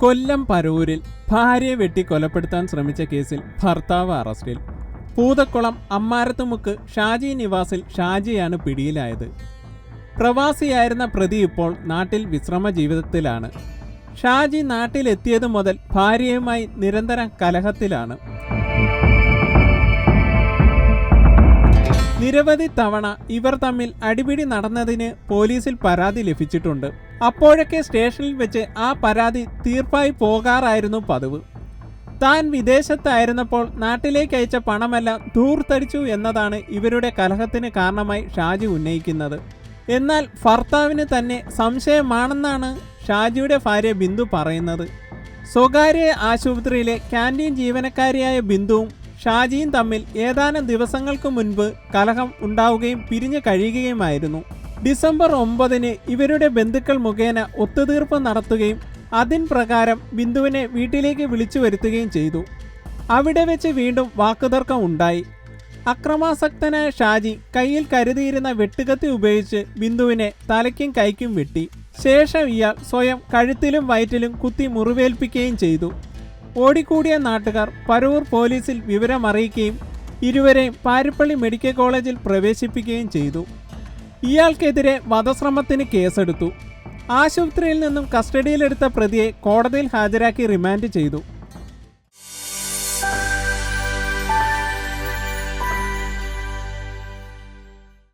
കൊല്ലം പരൂരിൽ ഭാര്യയെ വെട്ടി കൊലപ്പെടുത്താൻ ശ്രമിച്ച കേസിൽ ഭർത്താവ് അറസ്റ്റിൽ. പൂതക്കുളം അമ്മാരത്തുമുക്ക് ഷാജി നിവാസിൽ ഷാജിയാണ് പിടിയിലായത്. പ്രവാസിയായിരുന്ന പ്രതി ഇപ്പോൾ നാട്ടിൽ വിശ്രമ ജീവിതത്തിലാണ്. ഷാജി നാട്ടിലെത്തിയതു മുതൽ ഭാര്യയുമായി നിരന്തരം കലഹത്തിലാണ്. നിരവധി തവണ ഇവർ തമ്മിൽ അടിപിടി നടന്നതിന് പോലീസിൽ പരാതി ലഭിച്ചിട്ടുണ്ട്. അപ്പോഴൊക്കെ സ്റ്റേഷനിൽ വെച്ച് ആ പരാതി തീർപ്പായി പോകാറായിരുന്നു പതിവ്. താൻ വിദേശത്തായിരുന്നപ്പോൾ നാട്ടിലേക്ക് അയച്ച പണമെല്ലാം ധൂർത്തടിച്ചു എന്നതാണ് ഇവരുടെ കലഹത്തിന് കാരണമായി ഷാജി ഉന്നയിക്കുന്നത്. എന്നാൽ ഭർത്താവിന് തന്നെ സംശയമാണെന്നാണ് ഷാജിയുടെ ഭാര്യ ബിന്ദു പറയുന്നത്. സ്വകാര്യ ആശുപത്രിയിലെ ക്യാന്റീൻ ജീവനക്കാരിയായ ബിന്ദുവും ഷാജിയും തമ്മിൽ ഏതാനും ദിവസങ്ങൾക്ക് മുൻപ് കലഹം ഉണ്ടാവുകയും പിരിഞ്ഞു കഴിയുകയുമായിരുന്നു. ഡിസംബർ ഒമ്പതിന് ഇവരുടെ ബന്ധുക്കൾ മുഖേന ഒത്തുതീർപ്പ് നടത്തുകയും അതിൻ പ്രകാരം ബിന്ദുവിനെ വീട്ടിലേക്ക് വിളിച്ചു വരുത്തുകയും ചെയ്തു. അവിടെ വെച്ച് വീണ്ടും വാക്കുതർക്കം ഉണ്ടായി. അക്രമാസക്തനായ ഷാജി കയ്യിൽ കരുതിയിരുന്ന വെട്ടുകത്തി ഉപയോഗിച്ച് ബിന്ദുവിനെ തലയ്ക്കും കൈക്കും വെട്ടി. ശേഷം ഇയാൾ സ്വയം കഴുത്തിലും വയറ്റിലും കുത്തി മുറിവേൽപ്പിക്കുകയും ചെയ്തു. ഓടിക്കൂടിയ നാട്ടുകാർ പരവൂർ പോലീസിൽ വിവരമറിയിക്കുകയും ഇരുവരെയും പാരിപ്പള്ളി മെഡിക്കൽ കോളേജിൽ പ്രവേശിപ്പിക്കുകയും ചെയ്തു. ഇയാൾക്കെതിരെ വധശ്രമത്തിന് കേസെടുത്തു. ആശുപത്രിയിൽ നിന്നും കസ്റ്റഡിയിലെടുത്ത പ്രതിയെ കോടതിയിൽ ഹാജരാക്കി റിമാൻഡ് ചെയ്തു.